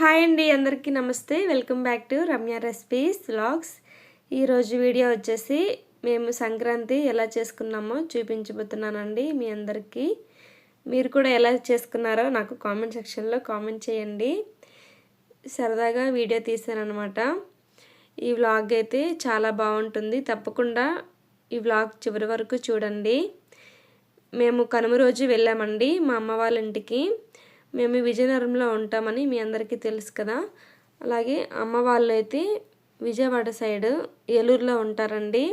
Hi అండి అందరికీ నమస్తే. Welcome back to Ramya recipes vlogs. ఈరోజు వీడియో వచ్చేసి మేము సంక్రాంతి ఎలా చేసుకున్నామో చూపించబోతున్నానండి మీ అందరికీ. మీరు కూడా ఎలా చేసుకున్నారో నాకు కామెంట్ సెక్షన్లో కామెంట్ చేయండి. సరదాగా వీడియో తీసానమాట ఈ వ్లాగ్ అయితే చాలా బాగుంటుంది. తప్పకుండా ఈ వ్లాగ్ చివరి వరకు చూడండి. మేము కనుమ రోజు వెళ్ళామండి మా అమ్మ వాళ్ళ ఇంటికి. మేము విజయనగరంలో ఉంటామని మీ అందరికీ తెలుసు కదా. అలాగే అమ్మ వాళ్ళు అయితే విజయవాడ సైడ్ ఏలూరులో ఉంటారండి.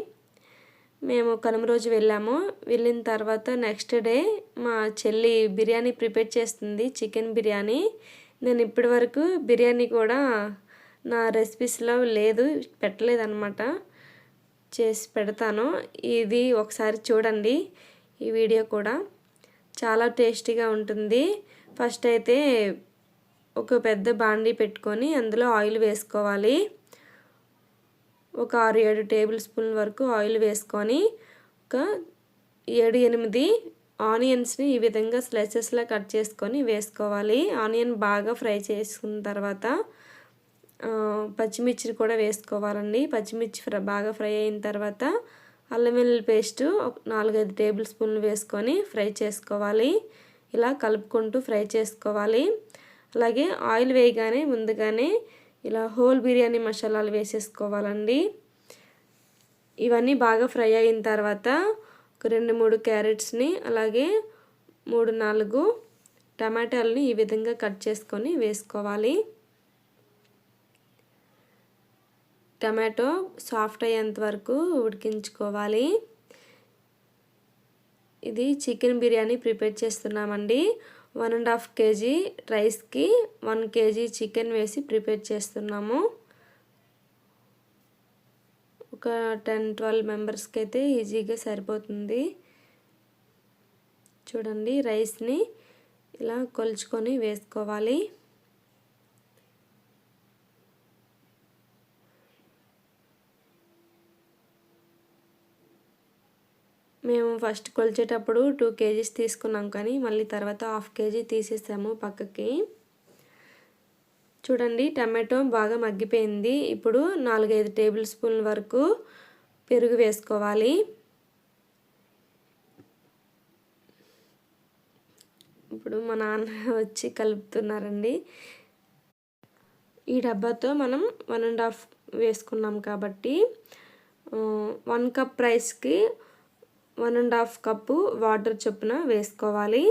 మేము కనుమ రోజు వెళ్ళాము. వెళ్ళిన తర్వాత నెక్స్ట్ డే మా చెల్లి బిర్యానీ ప్రిపేర్ చేస్తుంది చికెన్ బిర్యానీ. నేను ఇప్పటి వరకు బిర్యానీ కూడా నా రెసిపీస్లో లేదు పెట్టలేదన్నమాట. చేసి పెడతాను. ఇది ఒకసారి చూడండి ఈ వీడియో కూడా. చాలా టేస్టీగా ఉంటుంది. ఫస్ట్ అయితే ఒక పెద్ద బాండీ పెట్టుకొని అందులో ఆయిల్ వేసుకోవాలి. ఒక ఆరు ఏడు టేబుల్ స్పూన్ వరకు ఆయిల్ వేసుకొని ఒక ఏడు ఎనిమిది ఆనియన్స్ని ఈ విధంగా స్లైసెస్లా కట్ చేసుకొని వేసుకోవాలి. ఆనియన్ బాగా ఫ్రై చేసుకున్న తర్వాత పచ్చిమిర్చి కూడా వేసుకోవాలండి. పచ్చిమిర్చి ఫ్రై బాగా ఫ్రై అయిన తర్వాత అల్లం వెల్లుల్లి పేస్ట్ నాలుగైదు టేబుల్ స్పూన్లు వేసుకొని ఫ్రై చేసుకోవాలి. ఇలా కలుపుకుంటూ ఫ్రై చేసుకోవాలి. అలాగే ఆయిల్ వేయగానే ముందుగానే ఇలా హోల్ బిర్యానీ మసాలాలు వేసేసుకోవాలండి. ఇవన్నీ బాగా ఫ్రై అయిన తర్వాత ఒక రెండు మూడు క్యారెట్స్ని అలాగే మూడు నాలుగు టమాటాలని ఈ విధంగా కట్ చేసుకొని వేసుకోవాలి. టమాటో సాఫ్ట్ అయ్యేంత వరకు ఉడికించుకోవాలి. ఇది చికెన్ బిర్యానీ ప్రిపేర్ చేస్తున్నామండి. వన్ అండ్ హాఫ్ కేజీ రైస్కి వన్ కేజీ చికెన్ వేసి ప్రిపేర్ చేస్తున్నాము. ఒక టెన్ ట్వెల్వ్ మెంబర్స్కి అయితే ఈజీగా సరిపోతుంది. చూడండి రైస్ని ఇలా కొలుచుకొని వేసుకోవాలి. మేము ఫస్ట్ కొలిచేటప్పుడు టూ కేజీస్ తీసుకున్నాం కానీ మళ్ళీ తర్వాత హాఫ్ కేజీ తీసేసాము పక్కకి. చూడండి టమాటో బాగా మగ్గిపోయింది. ఇప్పుడు నాలుగైదు టేబుల్ స్పూన్ల వరకు పెరుగు వేసుకోవాలి. ఇప్పుడు మా నాన్న వచ్చి కలుపుతున్నారండి. ఈ డబ్బాతో మనం వన్ అండ్ హాఫ్ వేసుకున్నాం కాబట్టి వన్ కప్ రైస్కి one and half cup water చొప్పున వేసుకోవాలి.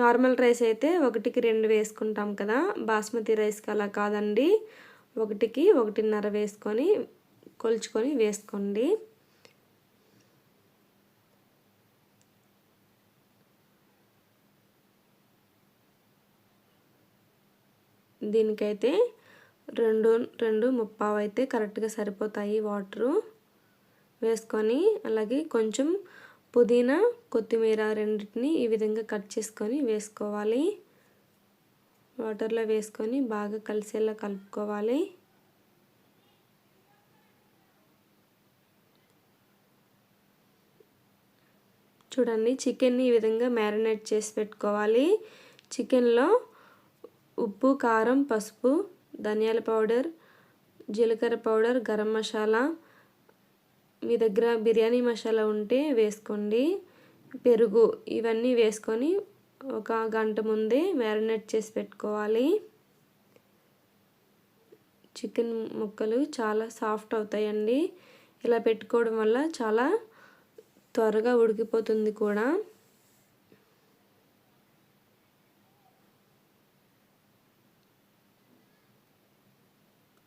నార్మల్ రైస్ అయితే ఒకటికి రెండు వేసుకుంటాం కదా. బాస్మతి రైస్కి అలా కాదండి. ఒకటికి ఒకటిన్నర వేసుకొని కొలుచుకొని వేసుకోండి. దీనికైతే రెండు రెండు ముప్పావు అయితే కరెక్ట్గా సరిపోతాయి వాటరు. వేసుకొని అలాగే కొంచెం పుదీనా కొత్తిమీర రెండింటిని ఈ విధంగా కట్ చేసుకొని వేసుకోవాలి. వాటర్లో వేసుకొని బాగా కలిసేలా కలుపుకోవాలి. చూడండి చికెన్ని ఈ విధంగా మ్యారినేట్ చేసి పెట్టుకోవాలి. చికెన్లో ఉప్పు కారం పసుపు ధనియాల పౌడర్ జీలకర్ర పౌడర్ గరం మసాలా మీ దగ్గర బిర్యానీ మసాలా ఉంటే వేసుకోండి. పెరుగు ఇవన్నీ వేసుకొని ఒక గంట ముందే మ్యారినేట్ చేసి పెట్టుకోవాలి. చికెన్ ముక్కలు చాలా సాఫ్ట్ అవుతాయండి. ఇలా పెట్టుకోవడం వల్ల చాలా త్వరగా ఉడికిపోతుంది కూడా.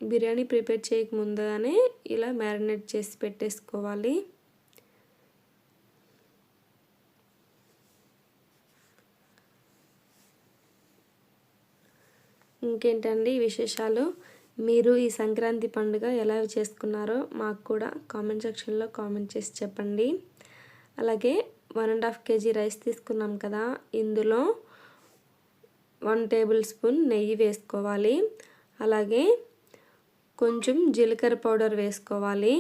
బిర్యానీ ప్రిపేర్ చేయక ముందుగానే ఇలా మ్యారినేట్ చేసి పెట్టేసుకోవాలి. ఇంకేంటండి విశేషాలు? మీరు ఈ సంక్రాంతి పండుగ ఎలా చేసుకున్నారో మాకు కూడా కామెంట్ సెక్షన్లో కామెంట్ చేసి చెప్పండి. అలాగే one and half KG rice తీసుకున్నాం కదా ఇందులో వన్ టేబుల్ స్పూన్ నెయ్యి వేసుకోవాలి. అలాగే కొంచెం జీలకర్ర పౌడర్ వేసుకోవాలి.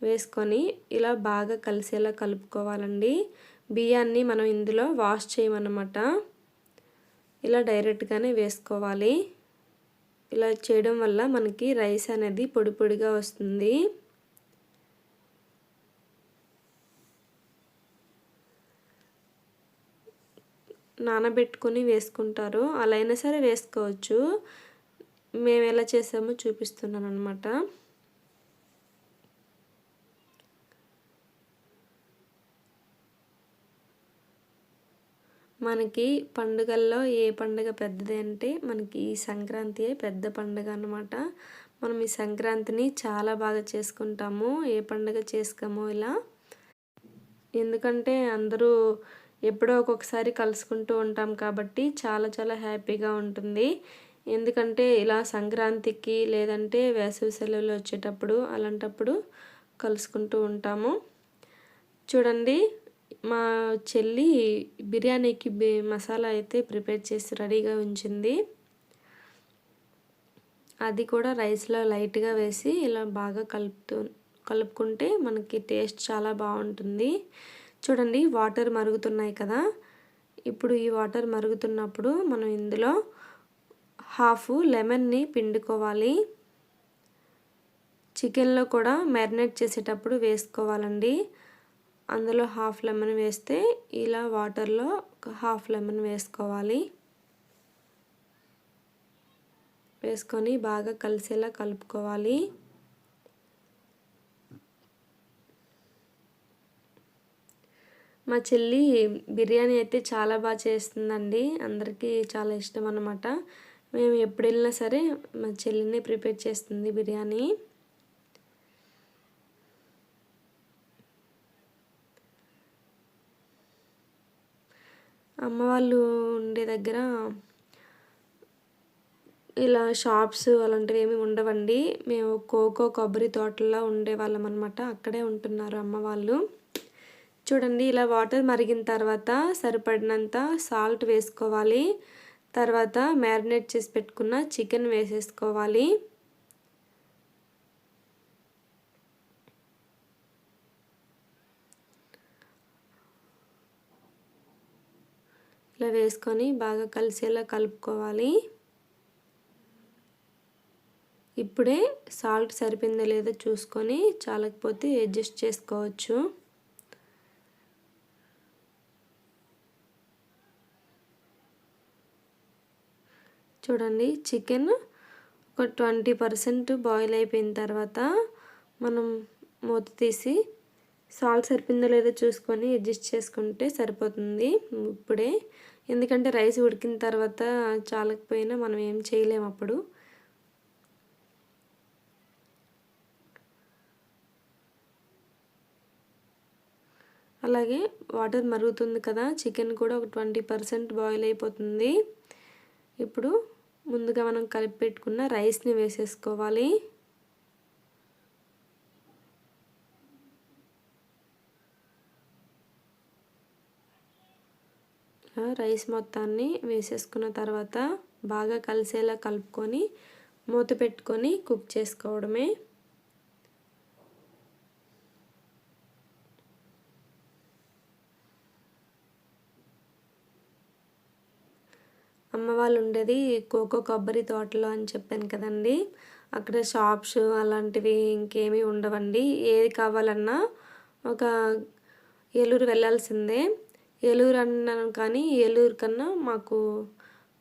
వేసుకొని ఇలా బాగా కలిసేలా కలుపుకోవాలండి. బియ్యాన్ని మనం ఇందులో వాష్ చేయమన్నమాట. ఇలా డైరెక్ట్గానే వేసుకోవాలి. ఇలా చేయడం వల్ల మనకి రైస్ అనేది పొడి పొడిగా వస్తుంది. నానబెట్టుకొని వేసుకుంటారు. అలా అయినా సరే వేసుకోవచ్చు. మేము ఎలా చేసామో చూపిస్తున్నాను అనమాట మనకి పండుగల్లో ఏ పండుగ పెద్దది అంటే మనకి ఈ సంక్రాంతియే పెద్ద పండుగ అనమాట మనం ఈ సంక్రాంతిని చాలా బాగా చేసుకుంటాము. ఏ పండుగ చేసుకోమో ఇలా. ఎందుకంటే అందరూ ఎప్పుడో ఒక్కొక్కసారి కలుసుకుంటూ ఉంటాం కాబట్టి చాలా చాలా హ్యాపీగా ఉంటుంది. ఎందుకంటే ఇలా సంక్రాంతికి లేదంటే వేసవి సెలవులు వచ్చేటప్పుడు అలాంటప్పుడు కలుసుకుంటూ ఉంటాము. చూడండి మా చెల్లి బిర్యానీకి మసాలా అయితే ప్రిపేర్ చేసి రెడీగా ఉంచింది. అది కూడా రైస్లో లైట్గా వేసి ఇలా బాగా కలుపుతూ కలుపుకుంటే మనకి టేస్ట్ చాలా బాగుంటుంది. చూడండి వాటర్ మరుగుతున్నాయి కదా. ఇప్పుడు ఈ వాటర్ మరుగుతున్నప్పుడు మనం ఇందులో హాఫ్ లెమన్ని పిండుకోవాలి. చికెన్లో కూడా మ్యారినేట్ చేసేటప్పుడు వేసుకోవాలండి. అందులో హాఫ్ లెమన్ వేస్తే ఇలా వాటర్లో హాఫ్ లెమన్ వేసుకోవాలి. వేసుకొని బాగా కలిసేలా కలుపుకోవాలి. మా చెల్లి బిర్యానీ అయితే చాలా బాగా చేస్తుందండి. అందరికీ చాలా ఇష్టం అనమాట మేము ఎప్పుడు వెళ్ళినా సరే మా చెల్లిని ప్రిపేర్ చేస్తుంది బిర్యానీ. అమ్మ వాళ్ళు ఉండే దగ్గర ఇలా షాప్స్ అలాంటివి ఏమి ఉండవండి. మేము కోకో కొబ్బరి తోటల్లో ఉండేవాళ్ళం అనమాట అక్కడే ఉంటున్నారు అమ్మ వాళ్ళు. చూడండి ఇలా వాటర్ మరిగిన తర్వాత సరిపడినంత సాల్ట్ వేసుకోవాలి. తర్వాత మ్యారినేట్ చేసి పెట్టుకున్న చికెన్ వేసేసుకోవాలి. ఇలా వేసుకొని బాగా కలిసేలా కలుపుకోవాలి. ఇప్పుడే సాల్ట్ సరిపోయిందో లేదో చూసుకొని చాలకపోతే అడ్జస్ట్ చేసుకోవచ్చు. చూడండి చికెన్ ఒక ట్వంటీ పర్సెంట్ బాయిల్ అయిపోయిన తర్వాత మనం మూత తీసి సాల్ట్ సరిపోయిందో లేదో చూసుకొని అడ్జస్ట్ చేసుకుంటే సరిపోతుంది ఇప్పుడే. ఎందుకంటే రైస్ ఉడికిన తర్వాత చాలకపోయినా మనం ఏం చేయలేము అప్పుడు. అలాగే వాటర్ మరుగుతుంది కదా చికెన్ కూడా ఒక ట్వంటీ పర్సెంట్ బాయిల్ అయిపోతుంది. ఇప్పుడు ముందుగా మనం కలిపి పెట్టుకున్న రైస్ని వేసేసుకోవాలి. రైస్ మొత్తాన్ని వేసేసుకున్న తర్వాత బాగా కలిసేలా కలుపుకొని మూత పెట్టుకొని కుక్ చేసుకోవడమే. అమ్మ వాళ్ళు ఉండేది కోకో కొబ్బరి తోటలో అని చెప్పాను కదండి. అక్కడ షాప్స్ అలాంటివి ఇంకేమీ ఉండవండి. ఏది కావాలన్నా ఒక ఏలూరు వెళ్ళాల్సిందే. ఏలూరు అన్నాను కానీ ఏలూరు కన్నా మాకు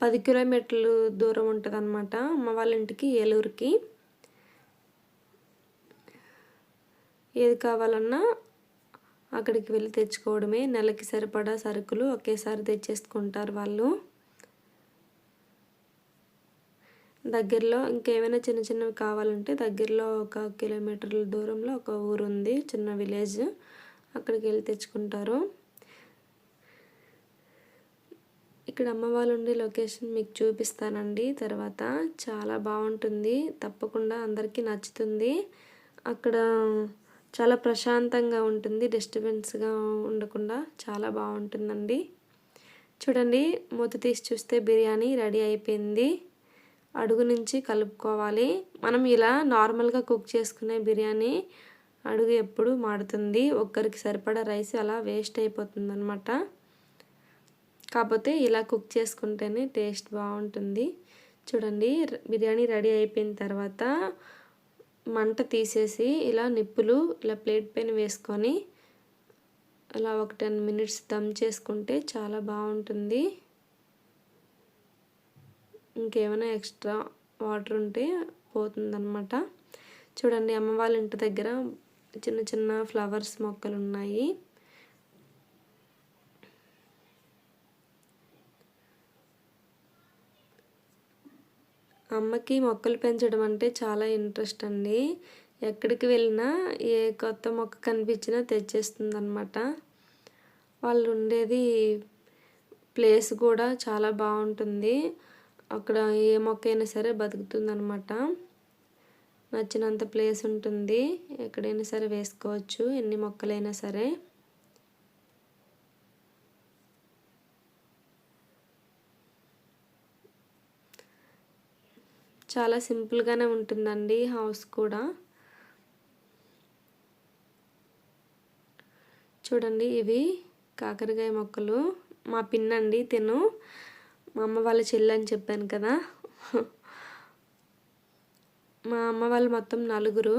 పది కిలోమీటర్లు దూరం ఉంటుంది అనమాట అమ్మ వాళ్ళ ఇంటికి ఏలూరుకి. ఏది కావాలన్నా అక్కడికి వెళ్ళి తెచ్చుకోవడమే. నెలకి సరిపడా సరుకులు ఒకేసారి తెచ్చేసుకుంటారు వాళ్ళు. దగ్గరలో ఇంకేమైనా చిన్న చిన్నవి కావాలంటే దగ్గరలో ఒక కిలోమీటర్ల దూరంలో ఒక ఊరు ఉంది చిన్న విలేజ్. అక్కడికి వెళ్ళి తెచ్చుకుంటారు. ఇక్కడ అమ్మ వాళ్ళు ఉండే లొకేషన్ మీకు చూపిస్తానండి. తర్వాత చాలా బాగుంటుంది. తప్పకుండా అందరికీ నచ్చుతుంది. అక్కడ చాలా ప్రశాంతంగా ఉంటుంది. డిస్టర్బెన్స్గా ఉండకుండా చాలా బాగుంటుందండి. చూడండి మూత తీసి చూస్తే బిర్యానీ రెడీ అయిపోయింది. అడుగు నుంచి కలుపుకోవాలి. మనం ఇలా నార్మల్గా కుక్ చేసుకునే బిర్యానీ అడుగు ఎప్పుడు మాడుతుంది. ఒక్కరికి సరిపడా రైస్ అలా వేస్ట్ అయిపోతుంది అనమాట కాకపోతే ఇలా కుక్ చేసుకుంటేనే టేస్ట్ బాగుంటుంది. చూడండి బిర్యానీ రెడీ అయిపోయిన తర్వాత మంట తీసేసి ఇలా నిప్పులు ఇలా ప్లేట్ పైన వేసుకొని అలా ఒక టెన్ మినిట్స్ దమ్ చేసుకుంటే చాలా బాగుంటుంది. ఇంకేమైనా ఎక్స్ట్రా వాటర్ ఉంటే పోతుందన్నమాట. చూడండి అమ్మ వాళ్ళ ఇంటి దగ్గర చిన్న చిన్న ఫ్లవర్స్ మొక్కలు ఉన్నాయి. అమ్మకి మొక్కలు పెంచడం అంటే చాలా ఇంట్రెస్ట్ అండి. ఎక్కడికి వెళ్ళినా ఏ కొత్త మొక్క కనిపించినా తెచ్చేస్తుంది అనమాట వాళ్ళు ఉండేది ప్లేస్ కూడా చాలా బాగుంటుంది. అక్కడ ఏ మొక్క అయినా సరే బతుకుతుందనమాట నచ్చినంత ప్లేస్ ఉంటుంది. ఎక్కడైనా సరే వేసుకోవచ్చు ఎన్ని మొక్కలైనా సరే. చాలా సింపుల్గానే ఉంటుందండి హౌస్ కూడా. చూడండి ఇవి కాకరకాయ మొక్కలు. మా పిన్నండి తిను. మా అమ్మ వాళ్ళ చెల్లి అని చెప్పాను కదా. మా అమ్మ వాళ్ళు మొత్తం నలుగురు.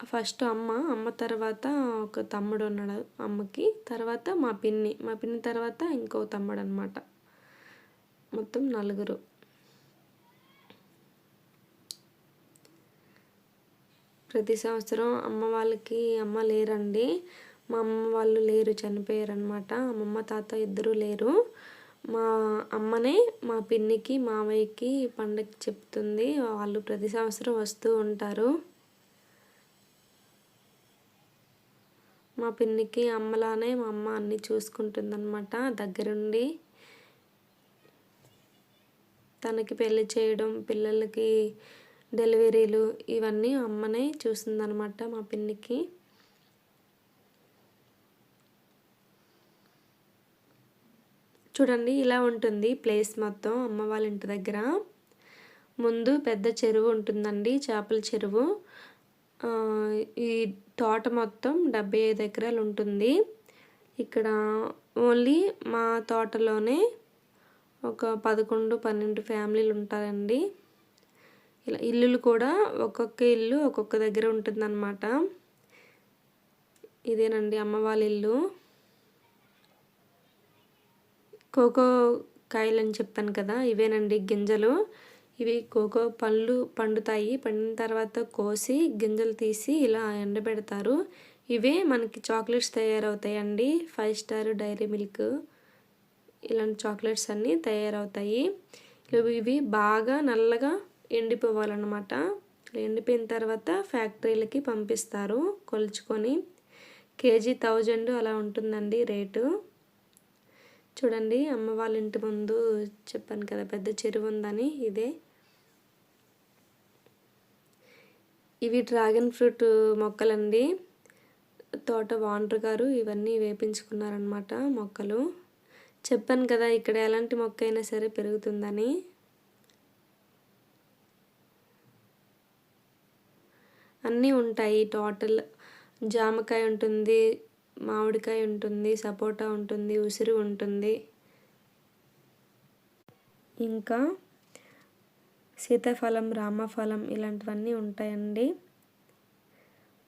ఫస్ట్ అమ్మ అమ్మ తర్వాత ఒక తమ్ముడు ఉన్నాడు అమ్మకి. తర్వాత మా పిన్ని మా పిన్ని తర్వాత ఇంకో తమ్ముడు అనమాట మొత్తం నలుగురు. ప్రతి సంవత్సరం అమ్మ వాళ్ళకి అమ్మ లేరండి. మా అమ్మ వాళ్ళు లేరు చనిపోయారనమాట అమ్మమ్మ తాత ఇద్దరు లేరు. మా అమ్మనే మా పిన్నికి మావయ్యకి పండగ చెప్తుంది. వాళ్ళు ప్రతి సంవత్సరం వస్తూ ఉంటారు. మా పిన్నికి అమ్మలానే మా అమ్మ అన్నీ చూసుకుంటుందన్నమాట. దగ్గరుండి తనకి పెళ్ళి చేయడం పిల్లలకి డెలివరీలు ఇవన్నీ అమ్మనే చూసిందనమాట మా పిన్నికి. చూడండి ఇలా ఉంటుంది ప్లేస్ మొత్తం అమ్మ వాళ్ళ ఇంటి దగ్గర. ముందు పెద్ద చెరువు ఉంటుందండి చేపల చెరువు. ఈ తోట మొత్తం డెబ్బై ఐదు ఎకరాలు ఉంటుంది. ఇక్కడ ఓన్లీ మా తోటలోనే ఒక పదకొండు పన్నెండు ఫ్యామిలీలు ఉంటారండి. ఇలా ఇల్లులు కూడా ఒక్కొక్క ఇల్లు ఒక్కొక్క దగ్గర ఉంటుందన్నమాట. ఇదేనండి అమ్మ వాళ్ళ ఇల్లు. కోకో కాయలు అని చెప్పాను కదా ఇవేనండి గింజలు. ఇవి కోకో పళ్ళు పండుతాయి. పండిన తర్వాత కోసి గింజలు తీసి ఇలా ఎండబెడతారు. ఇవే మనకి చాక్లెట్స్ తయారవుతాయండి. ఫైవ్ స్టార్ డైరీ మిల్క్ ఇలాంటి చాక్లెట్స్ అన్నీ తయారవుతాయి. ఇవి బాగా నల్లగా ఎండిపోవాలన్నమాట. ఎండిపోయిన తర్వాత ఫ్యాక్టరీలకి పంపిస్తారు కొలుచుకొని. కేజీ థౌజండ్ అలా ఉంటుందండి రేటు. చూడండి అమ్మ వాళ్ళ ఇంటి ముందు చెప్పాను కదా పెద్ద చెరువు ఉందని ఇదే. ఇవి డ్రాగన్ ఫ్రూట్ మొక్కలండి. తోట వాంటర్ గారు ఇవన్నీ వేపించుకున్నారనమాట మొక్కలు. చెప్పాను కదా ఇక్కడ ఎలాంటి మొక్క అయినా సరే పెరుగుతుందని. అన్నీ ఉంటాయి టోటల్ జామకాయ ఉంటుంది మామిడికాయ ఉంటుంది సపోటా ఉంటుంది ఉసిరి ఉంటుంది. ఇంకా సీతాఫలం రామఫలం ఇలాంటివన్నీ ఉంటాయండి.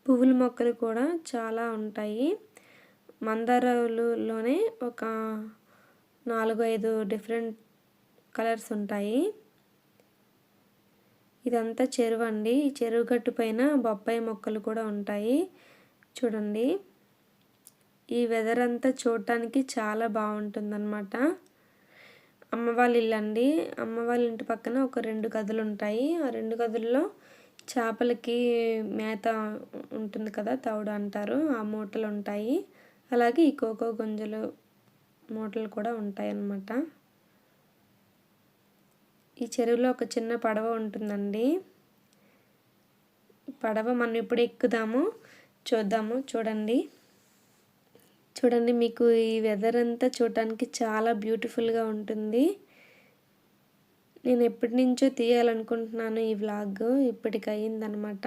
పువ్వుల మొక్కలు కూడా చాలా ఉంటాయి. మందారలోనే ఒక నాలుగు ఐదు డిఫరెంట్ కలర్స్ ఉంటాయి. ఇదంతా చెరువు అండి ఈ చెరువు గట్టు పైన బొప్పాయి మొక్కలు కూడా ఉంటాయి. చూడండి. ఈ వెదర్ అంతా చూడటానికి చాలా బాగుంటుందన్నమాట. అమ్మ వాళ్ళ ఇల్లు అండి. అమ్మ వాళ్ళ ఇంటి పక్కన ఒక రెండు గదులు ఉంటాయి. ఆ రెండు గదుల్లో చేపలకి మేత ఉంటుంది కదా తౌడు అంటారు. ఆ మూటలు ఉంటాయి. అలాగే ఈ కోకో గుంజలు మూటలు కూడా ఉంటాయి అన్నమాట ఈ చెరువులో ఒక చిన్న పడవ ఉంటుందండి. పడవ మనం ఇప్పుడు ఎక్కుదాము చూద్దాము చూడండి. చూడండి మీకు ఈ వెదర్ అంతా చూడటానికి చాలా బ్యూటిఫుల్గా ఉంటుంది. నేను ఎప్పటి నుంచో తీయాలనుకుంటున్నాను ఈ వ్లాగ్ ఇప్పటికి అయిందనమాట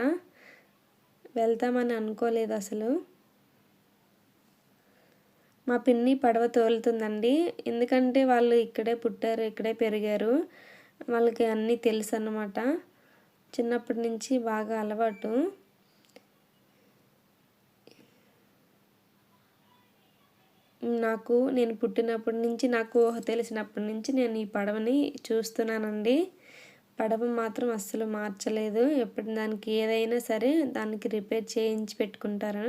వెళ్తామని అనుకోలేదు అసలు. మా పిన్ని పడవ తోలుతుందండి. ఎందుకంటే వాళ్ళు ఇక్కడే పుట్టారు ఇక్కడే పెరిగారు. వాళ్ళకి అన్నీ తెలుసు అన్నమాట చిన్నప్పటి నుంచి బాగా అలవాటు. నాకు నేను పుట్టినప్పటి నుంచి నాకు ఊహ తెలిసినప్పటి నుంచి నేను ఈ పడవని చూస్తున్నానండి. పడవ మాత్రం అస్సలు మార్చలేదు. ఎప్పుడు దానికి ఏదైనా సరే దానికి రిపేర్ చేయించి పెట్టుకుంటారు.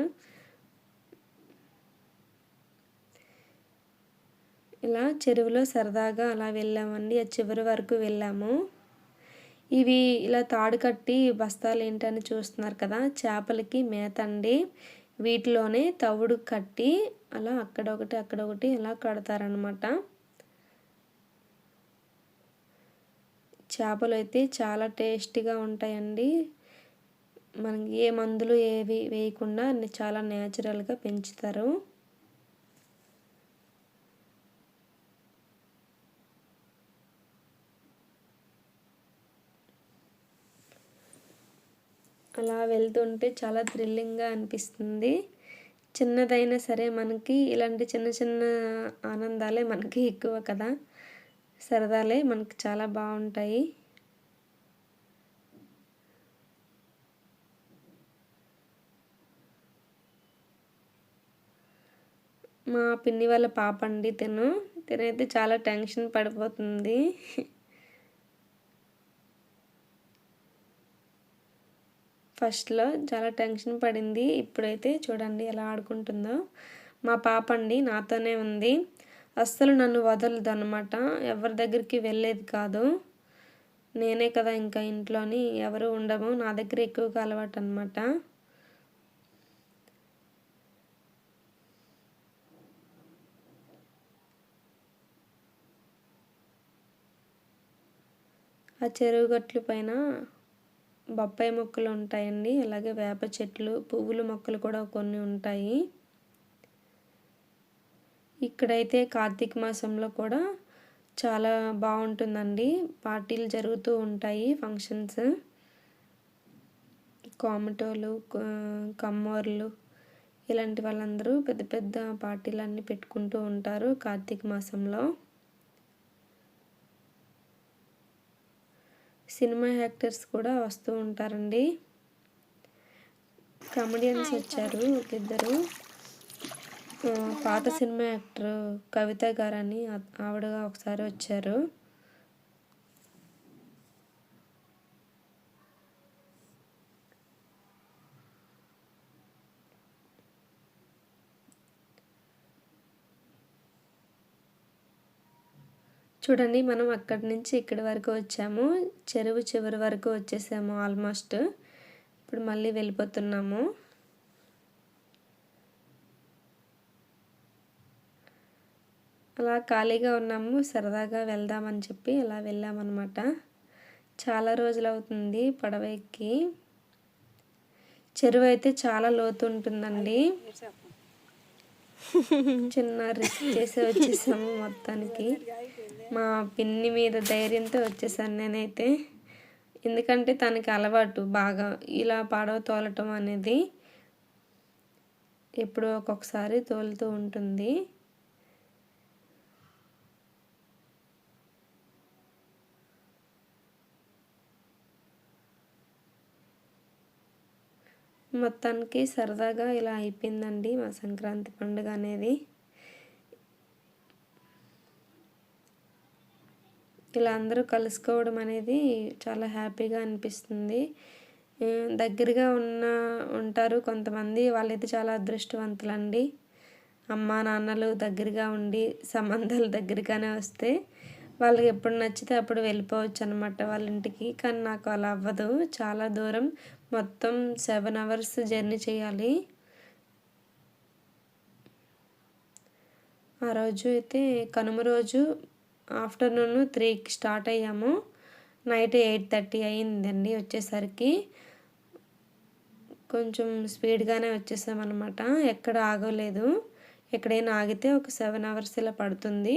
ఇలా చెరువులో సరదాగా అలా వెళ్ళామండి. ఆ చివరి వరకు వెళ్ళాము. ఇవి ఇలా తాడు కట్టి బస్తాలు ఏంటని చూస్తున్నారు కదా చేపలకి మేత అండి. వీటిలోనే తవుడు కట్టి అలా అక్కడొకటి అక్కడొకటి ఇలా కడతారనమాట చేపలు అయితే చాలా టేస్టీగా ఉంటాయండి. మనకి ఏ మందులు ఏవి వేయకుండా చాలా న్యాచురల్గా పెంచుతారు. అలా వెళ్తుంటే చాలా థ్రిల్లింగ్గా అనిపిస్తుంది. చిన్నదైనా సరే మనకి ఇలాంటి చిన్న చిన్న ఆనందాలే మనకి ఎక్కువ కదా. సరదాలే మనకి చాలా బాగుంటాయి. మా పిన్ని వాళ్ళ పాప అండి తిను. తినైతే చాలా టెన్షన్ పడిపోతుంది. ఫస్ట్లో చాలా టెన్షన్ పడింది. ఇప్పుడైతే చూడండి ఎలా ఆడుకుంటుందో. మా పాప అండి నాతోనే ఉంది. అస్సలు నన్ను వదలదు అనమాట ఎవరి దగ్గరికి వెళ్ళేది కాదు. నేనే కదా ఇంకా ఇంట్లోని. ఎవరు ఉండము. నా దగ్గర ఎక్కువగా అలవాటు అనమాట ఆ చెరువు గట్లు పైన బొప్పాయి మొక్కలు ఉంటాయండి అలాగే వేప చెట్లు పువ్వుల మొక్కలు కూడా కొన్ని ఉంటాయి. ఇక్కడైతే కార్తీక మాసంలో కూడా చాలా బాగుంటుందండి. పార్టీలు జరుగుతూ ఉంటాయి ఫంక్షన్స్. కోమటోలు కమ్మోర్లు ఇలాంటి వాళ్ళందరూ పెద్ద పెద్ద పార్టీలన్నీ పెట్టుకుంటూ ఉంటారు కార్తీక మాసంలో. సినిమా యాక్టర్స్ కూడా వస్తూ ఉంటారండి. కామెడియన్స్ వచ్చారు ఒక ఇద్దరు పాత సినిమా యాక్టర్ కవిత గారని ఆవిడగా ఒకసారి వచ్చారు. చూడండి మనం అక్కడి నుంచి ఇక్కడి వరకు వచ్చాము. చెరువు చివరి వరకు వచ్చేసాము ఆల్మోస్ట్. ఇప్పుడు మళ్ళీ వెళ్ళిపోతున్నాము. అలా ఖాళీగా ఉన్నాము. సరదాగా వెళ్దామని చెప్పి అలా వెళ్ళామన్నమాట. చాలా రోజులు అవుతుంది పడవ ఎక్కి. చెరువు అయితే చాలా లోతు ఉంటుందండి. చిన్న రిస్క్ చేసి వచ్చేసాము మొత్తానికి. మా పిన్ని మీద ధైర్యంతో వచ్చేసాను నేనైతే. ఎందుకంటే తనకి అలవాటు బాగా ఇలా పడవ తోలటం అనేది ఎప్పుడో ఒక్కొక్కసారి తోలుతూ ఉంటుంది. మొత్తానికి సరదాగా ఇలా అయిపోయిందండి మా సంక్రాంతి పండుగ అనేది. ఇలా అందరూ కలుసుకోవడం అనేది చాలా హ్యాపీగా అనిపిస్తుంది. దగ్గరగా ఉన్న ఉంటారు కొంతమంది వాళ్ళైతే చాలా అదృష్టవంతులండి. అమ్మ నాన్నలు దగ్గరగా ఉండి సంబంధాలు దగ్గరగానే వస్తే వాళ్ళకి ఎప్పుడు నచ్చితే అప్పుడు వెళ్ళిపోవచ్చు అనమాట వాళ్ళ ఇంటికి. కానీ నాకు అలా అవ్వదు. చాలా దూరం. మొత్తం సెవెన్ అవర్స్ జర్నీ చేయాలి. ఆ రోజు అయితే కనుమ రోజు ఆఫ్టర్నూన్ త్రీకి స్టార్ట్ అయ్యాము. నైట్ ఎయిట్ థర్టీ అయిందండి వచ్చేసరికి. కొంచెం స్పీడ్గానే వచ్చేసామన్నమాట ఎక్కడ ఆగలేదు. ఎక్కడైనా ఆగితే ఒక సెవెన్ అవర్స్ ఇలా పడుతుంది.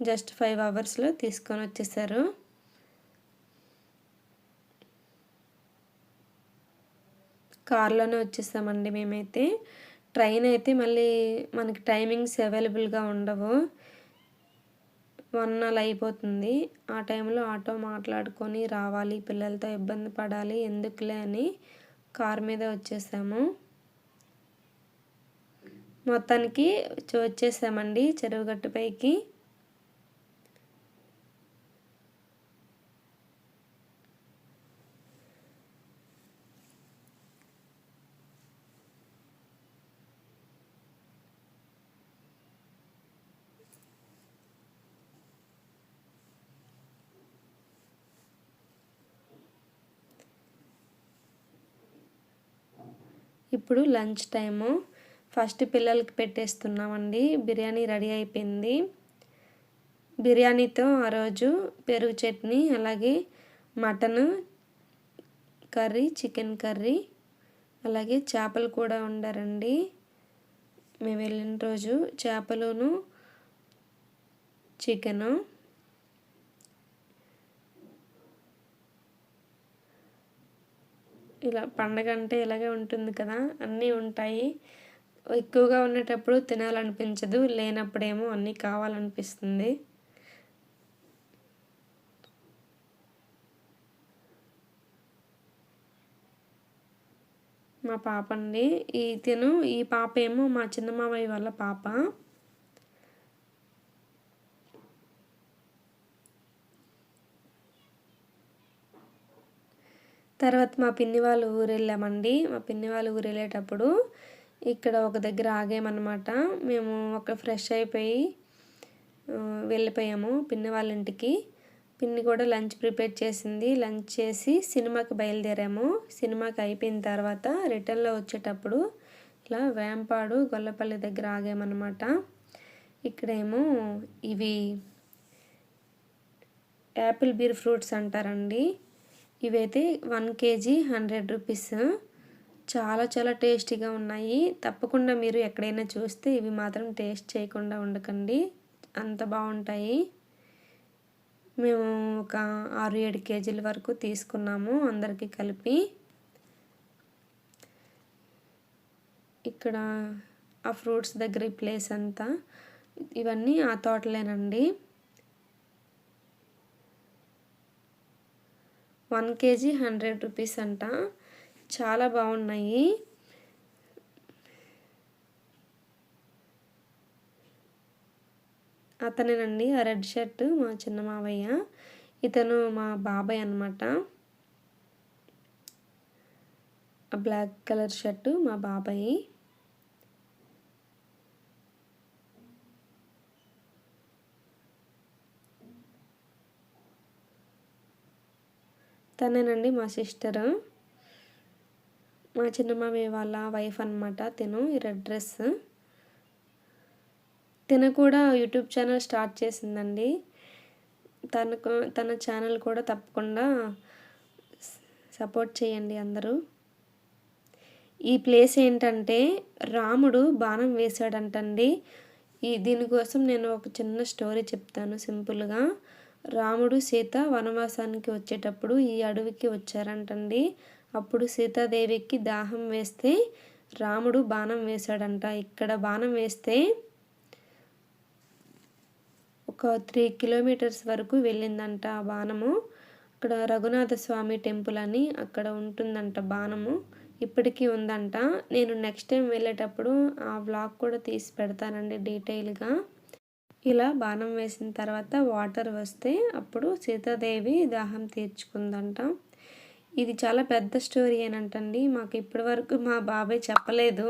జస్ట్ ఫైవ్ అవర్స్లో తీసుకొని వచ్చేసారు. కార్లోనే వచ్చేసామండి మేమైతే. ట్రైన్ అయితే మళ్ళీ మనకి టైమింగ్స్ అవైలబుల్గా ఉండవు. వన్ అలా అయిపోతుంది. ఆ టైంలో ఆటో మాట్లాడుకొని రావాలి పిల్లలతో ఇబ్బంది పడాలి ఎందుకులే అని కార్ మీద వచ్చేసాము. మొత్తానికి వచ్చేసామండి చెరువుగట్టుపైకి ఇప్పుడు లంచ్ టైము. ఫస్ట్ పిల్లలకి పెట్టేస్తున్నామండి. బిర్యానీ రెడీ అయిపోయింది. బిర్యానీతో ఆ రోజు పెరుగు చట్నీ అలాగే మటన్ కర్రీ చికెన్ కర్రీ అలాగే చేపలు కూడా ఉండారండి మేము వెళ్ళిన రోజు చేపలును చికెను ఇలా పండగ అంటే ఇలాగే ఉంటుంది కదా అన్నీ ఉంటాయి. ఎక్కువగా ఉండేటప్పుడు తినాలనిపించదు లేనప్పుడేమో అన్నీ కావాలనిపిస్తుంది. మా పాప అండి. ఈ తిను ఈ పాప ఏమో మా చిన్న మామయ్య వాళ్ళ పాప. తర్వాత మా పిన్ని వాళ్ళ ఊరు వెళ్ళామండి మా పిన్ని వాళ్ళ ఊరు వెళ్ళేటప్పుడు ఇక్కడ ఒక దగ్గర ఆగామన్నమాట. మేము ఒక ఫ్రెష్ అయిపోయి వెళ్ళిపోయాము పిన్ని వాళ్ళ ఇంటికి. పిన్ని కూడా లంచ్ ప్రిపేర్ చేసింది. లంచ్ చేసి సినిమాకి బయలుదేరాము. సినిమాకి అయిపోయిన తర్వాత రిటర్న్లో వచ్చేటప్పుడు ఇలా వేంపాడు గొల్లపల్లి దగ్గర ఆగామన్నమాట. ఇక్కడేమో ఇవి యాపిల్ బీర్ ఫ్రూట్స్ అంటారండి. ఇవైతే వన్ కేజీ హండ్రెడ్ రూపీస్. చాలా చాలా టేస్టీగా ఉన్నాయి. తప్పకుండా మీరు ఎక్కడైనా చూస్తే ఇవి మాత్రం టేస్ట్ చేయకుండా ఉండకండి. అంత బాగుంటాయి. మేము ఒక ఆరు ఏడు కేజీల వరకు తీసుకున్నాము అందరికీ కలిపి. ఇక్కడ ఆ ఫ్రూట్స్ దగ్గర ఈ ప్లేస్ అంతా. ఇవన్నీ ఆ తోటలేనండి. వన్ కేజీ హండ్రెడ్ రూపీస్ అంట. చాలా బాగున్నాయి. అతనేనండి ఆ రెడ్ షర్ట్ మా చిన్న మావయ్య. ఇతను మా బాబాయ్ అనమాట బ్లాక్ కలర్ షర్టు మా బాబాయి. తనేనండి మా సిస్టరు. మా చిన్నమామి వాళ్ళ వైఫ్ అనమాట తిను ఈ రెడ్ డ్రెస్. తిన కూడా యూట్యూబ్ ఛానల్ స్టార్ట్ చేసిందండి. తనకు తన ఛానల్ కూడా తప్పకుండా సపోర్ట్ చేయండి అందరూ. ఈ ప్లేస్ ఏంటంటే రాముడు బాణం వేశాడంటండి. ఈ దీనికోసం నేను ఒక చిన్న స్టోరీ చెప్తాను సింపుల్గా. రాముడు సీత వనవాసానికి వచ్చేటప్పుడు ఈ అడవికి వచ్చారంటండి. అప్పుడు సీతాదేవికి దాహం వేస్తే రాముడు బాణం వేశాడంట. ఇక్కడ బాణం వేస్తే ఒక త్రీ కిలోమీటర్స్ వరకు వెళ్ళిందంట ఆ బాణము. అక్కడ రఘునాథ స్వామి టెంపుల్ అని అక్కడ ఉంటుందంట బాణము. ఇప్పటికీ ఉందంట. నేను నెక్స్ట్ టైం వెళ్ళేటప్పుడు ఆ బ్లాగ్ కూడా తీసి పెడతానండి డీటెయిల్గా. ఇలా బాణం వేసిన తర్వాత వాటర్ వస్తే అప్పుడు సీతాదేవి దాహం తీర్చుకుందంట. ఇది చాలా పెద్ద స్టోరీ ఏనంటండి మాకు ఇప్పటి వరకు మా బాబాయ్ చెప్పలేదు.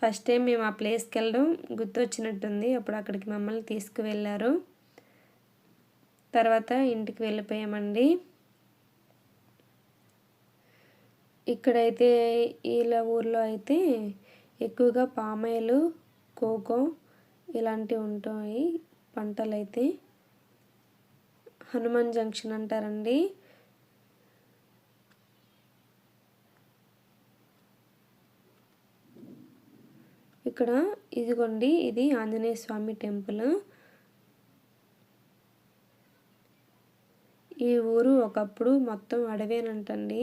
ఫస్ట్ టైం మేము ఆ ప్లేస్కి వెళ్ళడం గుర్తొచ్చినట్టుంది. అప్పుడు అక్కడికి మమ్మల్ని తీసుకువెళ్ళారు. తర్వాత ఇంటికి వెళ్ళిపోయామండి. ఇక్కడైతే ఇలా ఊర్లో అయితే ఎక్కువగా పామాయిలు కోకో ఇలాంటివి ఉంటాయి. పంటలు అయితే హనుమాన్ జంక్షన్ అంటారండి. ఇక్కడ ఇదిగోండి ఇది ఆంజనేయ స్వామి టెంపుల్. ఈ ఊరు ఒకప్పుడు మొత్తం అడవేనంటండి.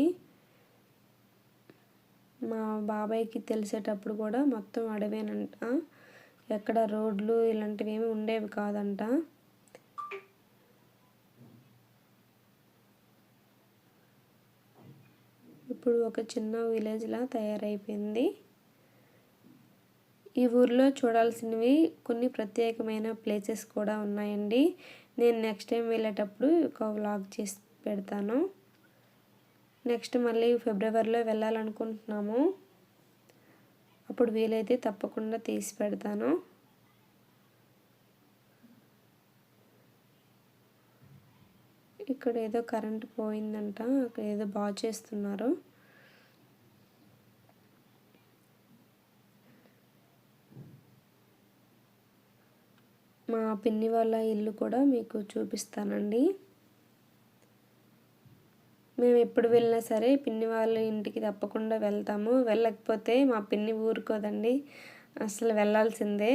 మా బాబాయ్కి తెలిసేటప్పుడు కూడా మొత్తం అడవేనంట. ఎక్కడ రోడ్లు ఇలాంటివి ఏమి ఉండేవి కాదంట. ఇప్పుడు ఒక చిన్న విలేజ్లా తయారైపోయింది. ఈ ఊర్లో చూడాల్సినవి కొన్ని ప్రత్యేకమైన ప్లేసెస్ కూడా ఉన్నాయండి. నేను నెక్స్ట్ టైం వెళ్ళేటప్పుడు ఒక వ్లాగ్ చేసి పెడతాను. నెక్స్ట్ మళ్ళీ ఫిబ్రవరిలో వెళ్ళాలనుకుంటున్నాము. అప్పుడు వీలైతే తప్పకుండా తీసి పెడతాను. ఇక్కడ ఏదో కరెంట్ పోయిందంట అక్కడ ఏదో బాగా చేస్తున్నారు. మా పిన్ని వాళ్ళ ఇల్లు కూడా మీకు చూపిస్తానండి. మేము ఎప్పుడు వెళ్ళినా సరే పిన్ని వాళ్ళ ఇంటికి తప్పకుండా వెళ్తాము. వెళ్ళకపోతే మా పిన్ని ఊరుకోదండి. అసలు వెళ్ళాల్సిందే.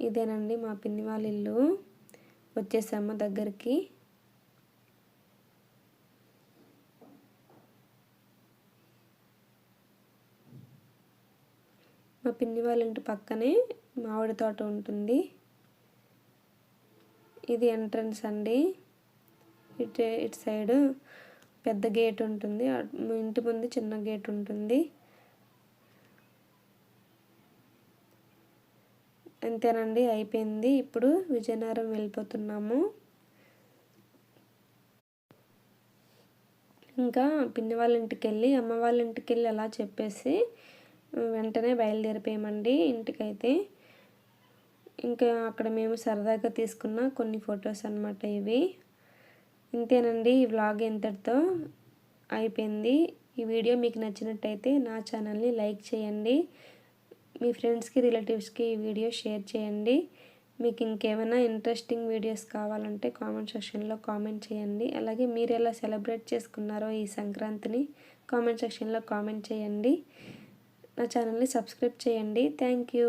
ఇదేనండి మా పిన్ని వాళ్ళ ఇల్లు. వచ్చేసాము దగ్గరికి. మా పిన్ని వాళ్ళ ఇంటి పక్కనే మామిడి తోట ఉంటుంది. ఇది ఎంట్రన్స్ అండి. ఇటు ఇటు సైడ్ పెద్ద గేట్ ఉంటుంది. ఇంటి ముందు చిన్న గేట్ ఉంటుంది. అంతేనండి అయిపోయింది. ఇప్పుడు విజయనగరం వెళ్ళిపోతున్నాము. ఇంకా పిన్ని వాళ్ళ ఇంటికి వెళ్ళి అమ్మ వాళ్ళ ఇంటికి వెళ్ళి అలా చెప్పేసి వెంటనే బయలుదేరిపోయామండి ఇంటికైతే. ఇంకా అక్కడ మేము సరదాగా తీసుకున్న కొన్ని ఫొటోస్ అనమాట ఇవి. ఇంతేనండి ఈ వ్లాగ్ ఇంతటితో అయిపోయింది. ఈ వీడియో మీకు నచ్చినట్టయితే నా ఛానల్ని లైక్ చేయండి. మీ ఫ్రెండ్స్కి రిలేటివ్స్కి ఈ వీడియో షేర్ చేయండి. మీకు ఇంకేమైనా ఇంట్రెస్టింగ్ వీడియోస్ కావాలంటే కామెంట్ సెక్షన్లో కామెంట్ చేయండి. అలాగే మీరు ఎలా సెలబ్రేట్ చేసుకున్నారో ఈ సంక్రాంతిని కామెంట్ సెక్షన్లో కామెంట్ చేయండి. నా ఛానల్ని సబ్స్క్రైబ్ చేయండి. Thank you.